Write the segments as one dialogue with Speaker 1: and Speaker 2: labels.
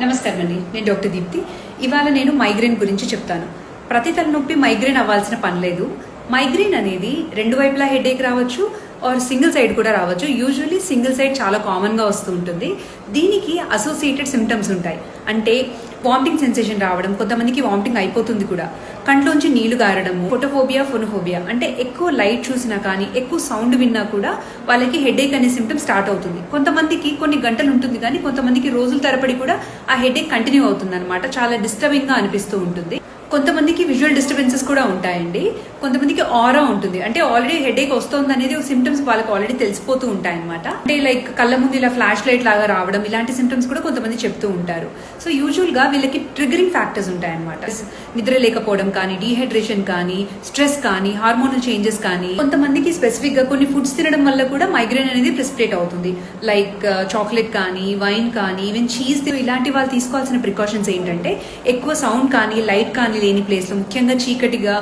Speaker 1: నమస్కారం అండి. నేను డాక్టర్ దీప్తి. ఇవాళ నేను మైగ్రేన్ గురించి చెప్తాను. ప్రతి తలనొప్పి మైగ్రేన్ అవ్వాల్సిన పని లేదు. మైగ్రేన్ అనేది రెండు వైపులా హెడేక్ రావచ్చు ఆర్ సింగిల్ సైడ్ కూడా రావచ్చు. యూజువలీ సింగిల్ సైడ్ చాలా కామన్గా వస్తూ ఉంటుంది. దీనికి అసోసియేటెడ్ సిమ్టమ్స్ ఉంటాయి. అంటే వామిటింగ్ సెన్సేషన్ రావడం కొంతమందికి వామిటింగ్ అయిపోతుంది కూడా. కంట్లోంచి నీళ్ళు గారడము ఫోటోఫోబియా ఫోనోఫోబియా. అంటే ఎక్కువ లైట్ చూసినా కానీ ఎక్కువ సౌండ్ విన్నా కూడా వాళ్ళకి హెడేక్ అనే సిమ్టమ్ స్టార్ట్ అవుతుంది. కొంతమందికి కొన్ని గంటలు ఉంటుంది కానీ కొంతమందికి రోజుల తరబడి కూడా ఆ హెడేక్ కంటిన్యూ అవుతుంది అనమాట చాలా డిస్టర్బింగ్గా అనిపిస్తూ ఉంటుంది. కొంతమందికి విజువల్ డిస్టర్బెన్సెస్ కూడా ఉంటాయండి. కొంతమందికి ఆరా ఉంటుంది. అంటే ఆల్రెడీ హెడేక్ వస్తుంది అనేది సిమ్టమ్స్ వాళ్ళకి ఆల్రెడీ తెలిసిపోతూ ఉంటాయన్నమాట. అంటే లైక్ కళ్ళ ముందు ఇలా ఫ్లాష్ లైట్ లాగా రావడం ఇలాంటి సిమ్టమ్స్ కూడా కొంతమంది చెప్తూ ఉంటారు. సో యూజువల్గా వీళ్ళకి ట్రిగరింగ్ ఫ్యాక్టర్స్ ఉంటాయన్నమాట. నిద్ర లేకపోవడం కానీ డీహైడ్రేషన్ కానీ స్ట్రెస్ కానీ హార్మోనల్ చేంజెస్ కానీ కొంతమందికి స్పెసిఫిక్గా కొన్ని ఫుడ్స్ తినడం వల్ల కూడా మైగ్రేన్ అనేది ప్రిస్పిరేట్ అవుతుంది. లైక్ చాక్లెట్ uh, కానీ వైన్ కానీ ఈవెన్ చీజ్ ఇలాంటి వాళ్ళు తీసుకోవాల్సిన ప్రికాషన్స్ ఏంటంటే ఎక్కువ సౌండ్ కానీ లైట్ కానీ లేని ప్లేస్లో ముఖ్యంగా చీకటిగా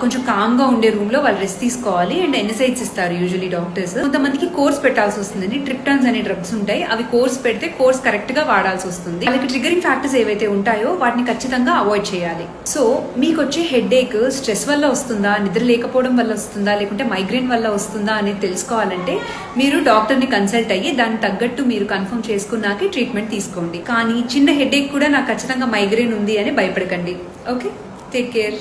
Speaker 1: కొంచెం కామ్గా ఉండే రూమ్లో వాళ్ళు రెస్ట్ తీసుకోవాలి అండ్ ఎన్ఎసైడ్స్ ఇస్తారు యూజువలీ డాక్టర్స్ కొంతమందికి కోర్స్ పెట్టాల్సి వస్తుందండి. ట్రిప్టన్స్ అనే డ్రగ్స్ ఉంటాయి. అవి కోర్స్ పెడితే కోర్స్ కరెక్ట్గా వాడాల్సి వస్తుంది. వాళ్ళకి ట్రిగరింగ్ ఫ్యాక్టర్స్ ఏవైతే ఉంటాయో వాటిని ఖచ్చితంగా అవాయిడ్ చేయాలి. సో మీకు వచ్చే హెడ్ ఏక్ స్ట్రెస్ వల్ల వస్తుందా? నిద్ర లేకపోవడం వల్ల వస్తుందా? లేకుంటే మైగ్రేన్ వల్ల వస్తుందా అనేది తెలుసుకోవాలంటే మీరు డాక్టర్ని కన్సల్ట్ అయ్యి దానికి తగ్గట్టు మీరు కన్ఫర్మ్ చేసుకున్నాకే ట్రీట్మెంట్ తీసుకోండి. కానీ చిన్న హెడ్ ఏక్ కూడా నాకు ఖచ్చితంగా మైగ్రేన్ ఉంది అని భయపడకండి. Okay take care